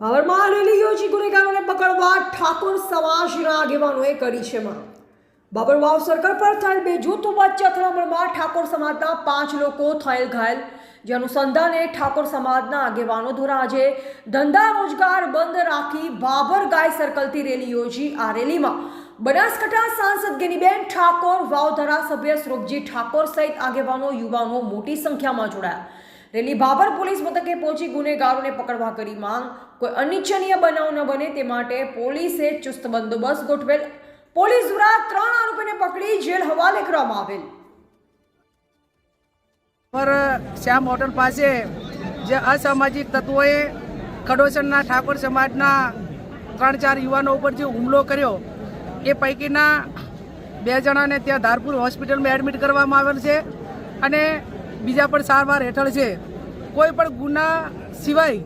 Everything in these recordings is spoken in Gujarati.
પાવરમાં રેલી યોજી ગુનેગારોને પકડવા ઠાકોર સમાજના આગેવાનોએ કરી છે માં બાબરવાવ સર્કલ પર થયેલ બે જૂથો વચ્ચે અથડામણમાં ઠાકોર સમાજના પાંચ લોકો થયેલ ઘાયલ. જે અનુસંધાને ઠાકોર સમાજના આગેવાનો દ્વારા આજે ધંધા રોજગાર બંધ રાખી બાબર ગાય સર્કલથી રેલી યોજી આ રેલીમાં. બનાસકાંઠા સાંસદ ગેનીબેન ઠાકોર વાવ ધારાસભ્ય સ્વરૂપજી ઠાકોર સહિત આગેવાનો, યુવાનો મોટી સંખ્યામાં જોડાયા. રેલી બાબર પોલીસ મથકે પહોંચી ગુનેગારોને પકડવા કરી માંગ. કોઈ અનિચ્છનીય બનાવ ન બને તે માટે પોલીસે ચુસ્ત બંદોબસ્ત ગોઠવેલ. પોલીસ દ્વારા ત્રણ આરોપીને પકડી જેલ હવાલે કરવામાં આવેલ. પર શ્યામ હોટલ પાસે જે અસામાજિક તત્વોએ ખડોસરના ઠાકોર સમાજના ત્રણ ચાર યુવાનો ઉપર જે હુમલો કર્યો, એ પૈકીના બે જણાને ત્યાં ધારપુર હોસ્પિટલમાં એડમિટ કરવામાં આવેલ છે. અને બીજા પણ સારવાર હેઠળ છે. કોઈ પણ ગુના સિવાય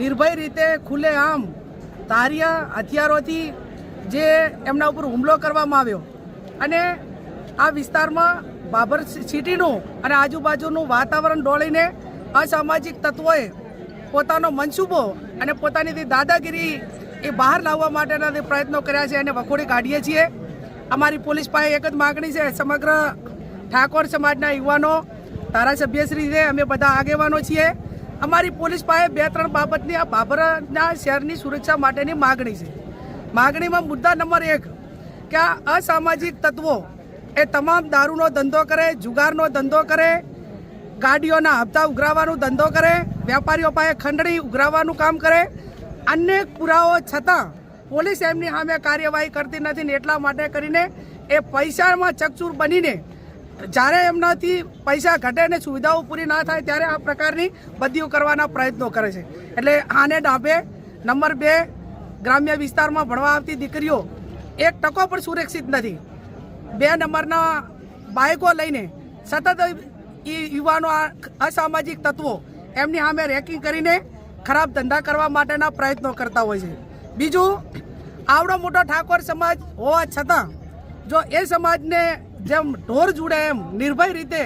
નિર્ભય રીતે ખુલ્લેઆમ તારિયા હથિયારોથી જે એમના ઉપર હુમલો કરવામાં આવ્યો અને આ વિસ્તારમાં બાબર સિટીનું અને આજુબાજુનું વાતાવરણ ડોળીને અસામાજિક તત્વોએ પોતાનો મનસૂબો અને પોતાની દાદાગીરી એ બહાર લાવવા માટેના જે પ્રયત્નો કર્યા છે એને વખોડી કાઢીએ છીએ. અમારી પોલીસ પાસે એક જ માગણી છે, સમગ્ર ઠાકોર સમાજના યુવાનો ધારાસભ્યશ્રી છે અમે બધા આગેવાનો છીએ. અમારી પોલીસ પાસે બે, ત્રણ બાબતની આ બાબરના શહેરની સુરક્ષા માટેની માગણી છે. માગણીમાં મુદ્દા નંબર એક, કે આ અસામાજિક તત્વો એ તમામ દારૂનો ધંધો કરે, જુગારનો ધંધો કરે, ગાડીઓના હપ્તા ઉઘરાવવાનો ધંધો કરે, વેપારીઓ પાસે ખંડણી ઉઘરાવવાનું કામ કરે. અનેક પુરાવો છતાં પોલીસ એમની સામે કાર્યવાહી કરતી નથી ને એટલા માટે કરીને એ પૈસામાં ચકચૂર બનીને જ્યારે એમનાથી પૈસા ઘટે ને સુવિધાઓ પૂરી ના થાય ત્યારે આ પ્રકારની બદલીઓ કરવાના પ્રયત્નો કરે છે. એટલે આને ડાભે નંબર બે ગ્રામ્ય વિસ્તારમાં ભણવા આવતી દીકરીઓ એક ટકો પણ સુરક્ષિત નથી. બે નંબરના બાઇકો લઈને સતત એ યુવાનો અસામાજિક તત્વો એમની સામે રેકિંગ કરીને ખરાબ ધંધા કરવા માટેના પ્રયત્નો કરતા હોય છે. બીજું, આવડો મોટો ઠાકોર સમાજ હોવા છતાં જો એ સમાજને જેમ ઢોર જુડે એમ નિર્ભય રીતે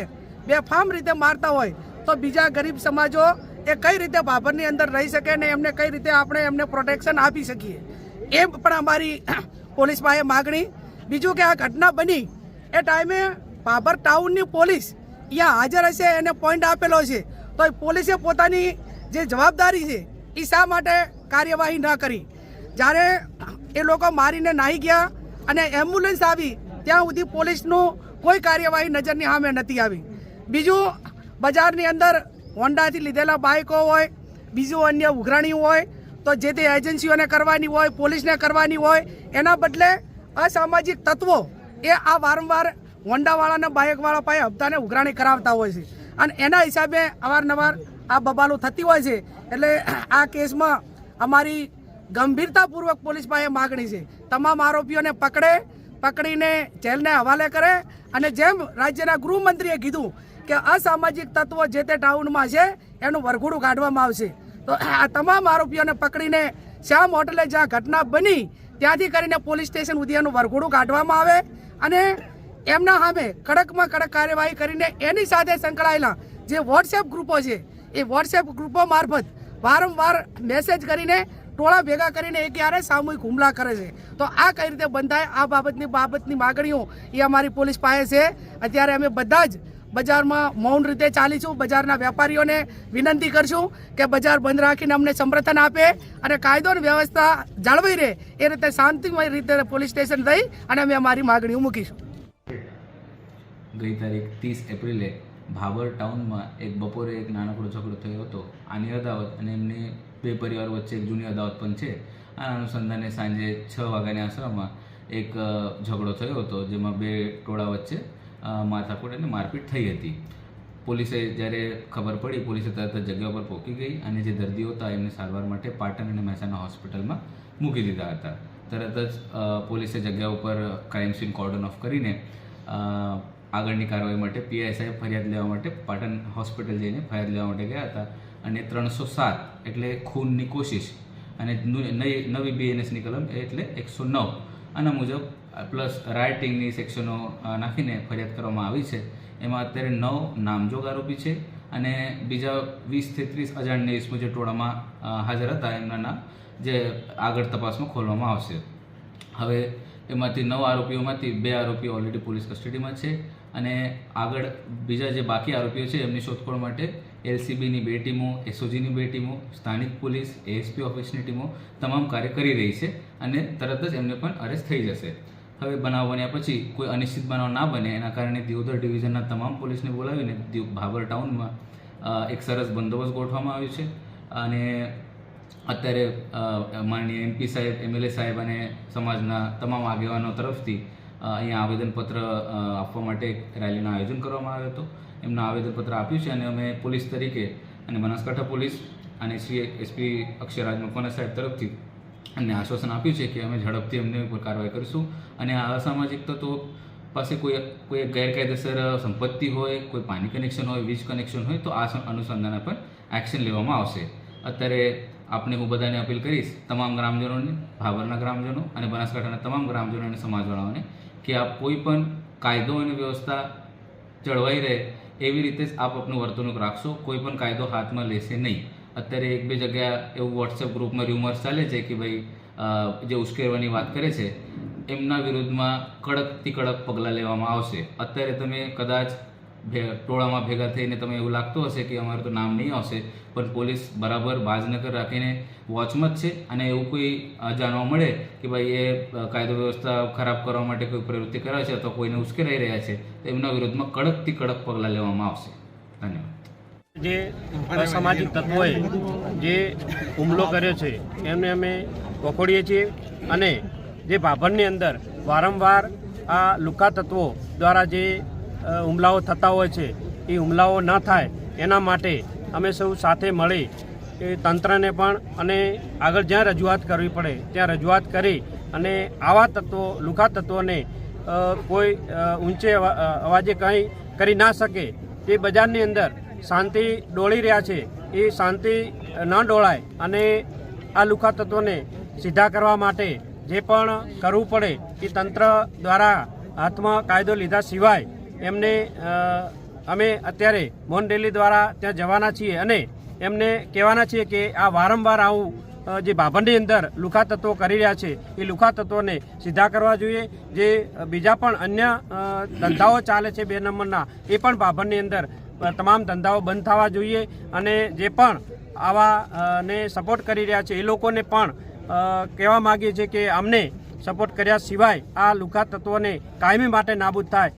બેફામ રીતે મારતા હોય, તો બીજા ગરીબ સમાજો એ કઈ રીતે ભાભરની અંદર રહી શકે ને એમને કઈ રીતે આપણે એમને પ્રોટેક્શન આપી શકીએ? એ પણ અમારી પોલીસ પાસે માગણી. બીજું કે આ ઘટના બની એ ટાઈમે ભાભર ટાઉનની પોલીસ અહીંયા હાજર હશે, એને પોઈન્ટ આપેલો છે. તો એ પોલીસે પોતાની જે જવાબદારી છે એ શા માટે કાર્યવાહી ન કરી? જ્યારે એ લોકો મારીને નાહી ગયા અને એમ્બ્યુલન્સ આવી ત્યાં સુધી પોલીસનું કોઈ કાર્યવાહી નજરની સામે નથી આવી. બીજું, બજારની અંદર હોન્ડાથી લીધેલા બાઇકો હોય, બીજું અન્ય ઉઘરાણી હોય, તો જે તે એજન્સીઓને કરવાની હોય, પોલીસને કરવાની હોય, એના બદલે અસામાજિક તત્વો એ આ વારંવાર હોન્ડાવાળાના બાઇકવાળા પાસે હપ્તાને ઉઘરાણી કરાવતા હોય છે. અને એના હિસાબે અવારનવાર આ બબાલો થતી હોય છે. એટલે આ કેસમાં અમારી ગંભીરતાપૂર્વક પોલીસ પાસે માગણી છે. તમામ આરોપીઓને પકડે પકડીને જેલને હવાલે કરે અને જેમ રાજ્યના ગૃહમંત્રીએ કીધું કે અસામાજિક તત્વો જે તે ટાઉનમાં છે, એનું વરઘોડું કાઢવામાં આવશે. તો આ તમામ આરોપીઓને પકડીને શ્યામ હોટલે જ્યાં ઘટના બની, ત્યાંથી કરીને પોલીસ સ્ટેશન સુધી એનું વરઘોડું કાઢવામાં આવે અને એમના સામે કડકમાં કડક કાર્યવાહી કરીને એની સાથે સંકળાયેલા જે વોટ્સએપ ગ્રુપો છે, એ વોટ્સએપ ગ્રુપો મારફત વારંવાર મેસેજ કરીને ટોળા ભેગા કરીને એક યારે સામૂહિક હુમલા કરે છે. તો આ કઈ રીતે બંધાય? આ બાબતની બાબતની માગણીઓ એ અમારી પોલીસ પાસે છે. અત્યારે અમે બધા જ બજારમાં મૌન રીતે ચાલીશું. બજારના વેપારીઓને વિનંતી કરશું કે બજાર બંધ રાખીને અમને સમર્થન આપે અને કાયદો વ્યવસ્થા જાળવી રહે. એ રીતે શાંતિમય રીતે પોલીસ સ્ટેશન થઈ અને અમે અમારી માગણીઓ મૂકીશું. ગઈ તારીખ ત્રીસ એપ્રિલે ભાબર ટાઉનમાં એક બપોરે એક નાનકડો ઝઘડો થયો હતો. આની અદાવત અને એમની બે પરિવાર વચ્ચે એક જૂની અદાવત પણ છે. આ અનુસંધાને સાંજે છ વાગ્યાની આસપાસમાં એક ઝઘડો થયો હતો, જેમાં બે ટોળા વચ્ચે માથાકૂટ અને મારપીટ થઈ હતી. પોલીસે જ્યારે ખબર પડી, પોલીસે તરત જ જગ્યા પર પહોંચી ગઈ અને જે દર્દીઓ હતા એમને સારવાર માટે પાટણ અને મહેસાણા હોસ્પિટલમાં મૂકી દીધા હતા. તરત જ પોલીસે જગ્યા ઉપર ક્રાઇમ સીન કોર્ડન ઓફ કરીને આગળની કાર્યવાહી માટે પીએસઆઈ ફરિયાદ લેવા માટે પાટણ હોસ્પિટલ જઈને ફરિયાદ લેવા માટે ગયા હતા. અને ત્રણસો સાત એટલે ખૂનની કોશિશ અને નવી બીએનએસની કલમ એટલે એકસો નવ. આના મુજબ પ્લસ રાઇટિંગની સેક્શનો નાખીને ફરિયાદ કરવામાં આવી છે. એમાં અત્યારે નવ નામજોગ આરોપી છે અને બીજા વીસથી ત્રીસ અજાણ્યા ઇસમો જે ટોળામાં હાજર હતા. એમના નામ જે આગળ તપાસમાં ખોલવામાં આવશે. હવે એમાંથી નવ આરોપીઓમાંથી બે આરોપીઓ ઓલરેડી પોલીસ કસ્ટડીમાં છે. અને આગળ બીજા જે બાકી આરોપીઓ છે, એમની શોધખોળ માટે એલસીબીની બે ટીમો, એસઓજીની બે ટીમો, સ્થાનિક પોલીસ, એએસપી ઓફિસની ટીમો તમામ કાર્ય કરી રહી છે અને તરત જ એમને પણ અરેસ્ટ થઈ જશે. હવે બનાવ બન્યા પછી કોઈ અનિશ્ચિત બનાવ ના બને, એના કારણે દિયોદર ડિવિઝનના તમામ પોલીસને બોલાવીને ભાભર ટાઉનમાં એક સરસ બંદોબસ્ત ગોઠવવામાં આવ્યો છે. અને અત્યારે માનનીય એમપી સાહેબ એમએલએ સાહેબ અને સમાજના તમામ આગેવાનો તરફથી અહીંયા આવેદનપત્ર આપવા માટે રેલીનું આયોજન કરવામાં આવ્યું હતું. એમનું આવેદનપત્ર આપ્યું છે અને અમે પોલીસ તરીકે અને બનાસકાંઠા પોલીસ અને શ્રી એસપી અક્ષરાજ મકવાના સાહેબ તરફથી અમને આશ્વાસન આપ્યું છે કે અમે ઝડપથી અમને ઉપર કાર્યવાહી કરીશું. અને આ અસામાજિક તત્વો પાસે કોઈ કોઈ ગેરકાયદેસર સંપત્તિ હોય, કોઈ પાણી કનેક્શન હોય, વીજ કનેક્શન હોય, તો આ અનુસંધાને પણ એક્શન લેવામાં આવશે. અત્યારે આપણે હું બધાને અપીલ કરીશ, તમામ ગ્રામજનોને, ભાવરના ગ્રામજનો અને બનાસકાંઠાના તમામ ગ્રામજનો અને સમાજવાળાઓને કે આપ કોઈ પણ કાયદો અને વ્યવસ્થા જળવાઈ રહે એવી રીતે જ આપ આપનું વર્તણૂક રાખશો. કોઈ પણ કાયદો હાથમાં લેશે નહીં. અત્યારે એક બે જગ્યા એવું વોટ્સએપ ગ્રુપમાં ર્યુમર્સ ચાલે છે કે ભાઈ જે ઉશ્કેરવાની વાત કરે છે, એમના વિરુદ્ધમાં કડકથી કડક પગલાં લેવામાં આવશે. અત્યારે તમે કદાચ ટોળામાં ભેગા થઈને તમે એવું લાગતું હશે કે અમારું તો નામ નહીં આવશે, પણ પોલીસ બરાબર બાજનગર રાખીને વોચમાં જ છે અને એવું કોઈ જાણવા મળે કે ભાઈ એ કાયદો વ્યવસ્થા ખરાબ કરવા માટે કોઈ પ્રવૃત્તિ કરે છે અથવા કોઈને ઉશ્કેરાઈ રહ્યા છે, તો એમના વિરોધમાં કડકથી કડક પગલાં લેવામાં આવશે. ધન્યવાદ. જે અસામાજિક તત્વોએ જે હુમલો કર્યો છે, એમને અમે વખોડીએ છીએ અને જે ભાભરની અંદર વારંવાર આ લુકા તત્વો દ્વારા જે હુમલાઓ થતા હોય છે. એ હુમલાઓ ન થાય એના માટે અમે સૌ સાથે મળી એ તંત્રને પણ અને આગળ જ્યાં રજૂઆત કરવી પડે ત્યાં રજૂઆત કરી અને આવા તત્વો, લુખા તત્વોને કોઈ ઊંચે અવાજે કંઈ કરી ના શકે. તે બજારની અંદર શાંતિ ડોળી રહ્યા છે. એ શાંતિ ન ડોળાય અને આ લુખા તત્વોને સીધા કરવા માટે જે પણ કરવું પડે એ તંત્ર દ્વારા હાથમાં કાયદો લીધા સિવાય એમને અમે અત્યારે મોહન રેલી દ્વારા ત્યાં જવાના છીએ અને એમને કહેવાના છીએ કે આ વારંવાર આવું જે ભાભંડી અંદર લુખા તત્વો કરી રહ્યા છે, એ લુખા તત્વોને સીધા કરવા જોઈએ. જે બીજા પણ અન્ય ધંધાઓ ચાલે છે બે નંબરના, એ પણ ભાભંડની અંદર તમામ ધંધાઓ બંધ થવા જોઈએ અને જે પણ આવા ને સપોર્ટ કરી રહ્યા છે, એ લોકોને પણ કહેવા માગીએ છીએ કે અમને સપોર્ટ કર્યા સિવાય આ લુખા તત્વોને કાયમી માટે નાબૂદ થાય.